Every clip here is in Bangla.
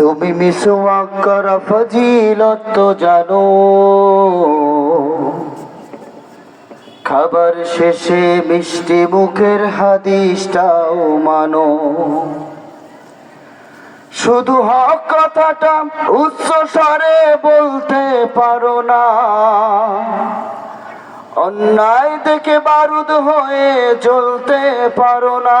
তুমি মিসওয়াক ফজিলত জানো। খাবার শেষে মিষ্টি মুখের হাদিসটাও মানো। শুধু হক কথাটা উচ্চ স্বরে বলতে পারো না। অন্যায় দেখে বারুদ হয়ে জ্বলতে পারো না।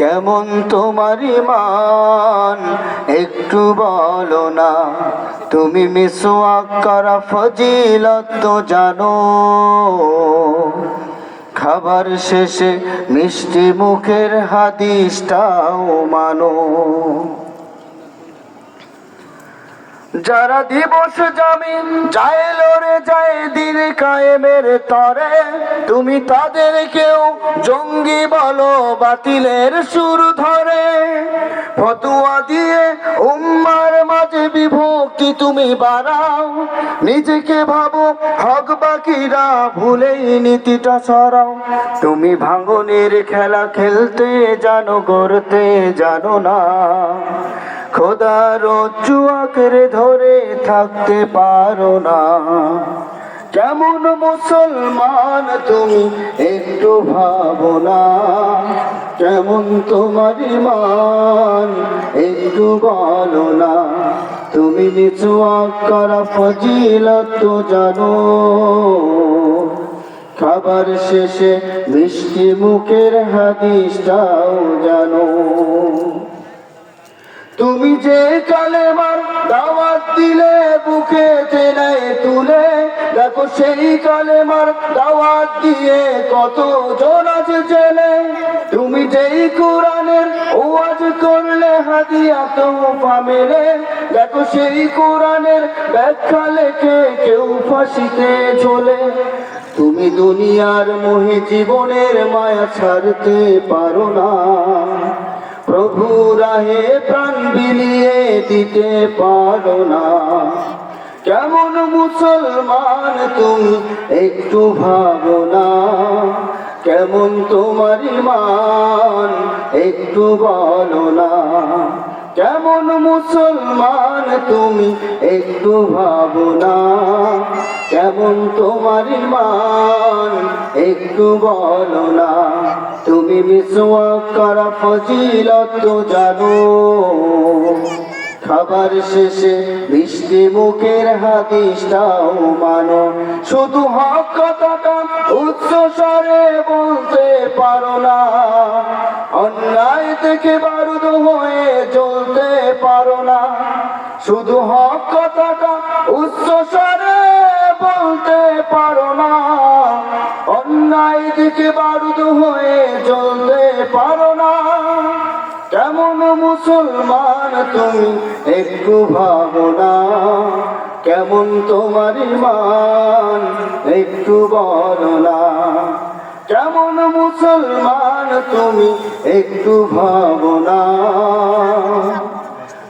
কেমন তোমার ইমান? একটু বলো না, তুমি মিসওয়াক করা ফজিলত তো জানো। খাবার শেষে মিষ্টি মুখের হাদিসটাও মানো। যারা দিবস জামিন যায় লড়ে যায় দিন কায়েমের তরে, তুমি তাদের কেউ জঙ্গি বলো বাতিলের সুর ধরে। ফতুয়া দিয়ে উম্মার মাঝে বিভক্তি তুমি বাড়াও, নিজেকে ভাবো হক বাকিরা ভুলেই নীতিটা সরাও। তুমি ভাঙনের খেলা খেলতে জানো করতে জানো না। খোদার চুয়াকরে ধরে থাকতে পারো না। কেমন মুসলমান তুমি একটু ভাবো না। কেমন তোমার ইমান একটু বলো না। তুমি নিচু করা ফজিলত তো জানো। খাবার শেষে মিষ্টি মুখের হাদিসটাও জানো। তুমি যে কালেমার দাওয়াত দিলে, বুকে চেনায় তুলে, দেখো সেই কালেমার দাওয়াত দিয়ে কত জন আছে জেনে তুমি যেই কোরআনের ওয়াজ করলে, হাদিয়া তো মেলে, দেখো সেই কোরআনের ব্যাখ্যা লেখে কেউ ফাঁসিতে চলে তুমি দুনিয়ার মোহে জীবনের মায়া ছাড়তে পারো না। প্রভু রাহে প্রাণ বিলিয়ে দিতে পারো না। কেমন মুসলমান তুমি একটু ভাবো না। কেমন তোমার মান একটু বলো না। কেমন মুসলমান তুমি একটু ভাবো না। কেমন তোমার মান একটু বলো না। তুমি মিসওয়াক করা ফজিলত জানো। খাবার শেষে মিষ্টি মুখের হাদিসটাও মানো। শুধু হক কথাটা উচ্চ স্বরে বলতে পারো না। থেকে বারুদ হয়ে জ্বলতে পারো না। শুধু হক কথাটা উচ্চ স্বরে বলতে পারো না। অন্যায় দিকে বারুদ হয়ে জ্বলতে পারো না। কেমন মুসলমান তুমি একটু ভাবো না। কেমন তোমার ইমান একটু বলো না। কেমন মুসলমান তুমি একটু ভাবনা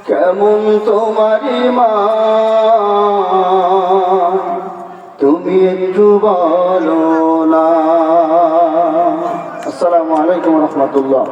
কেমন তোমার মা। তুমি একটু বলো না। আসসালামু আলাইকুম রহমতুল্লাহ।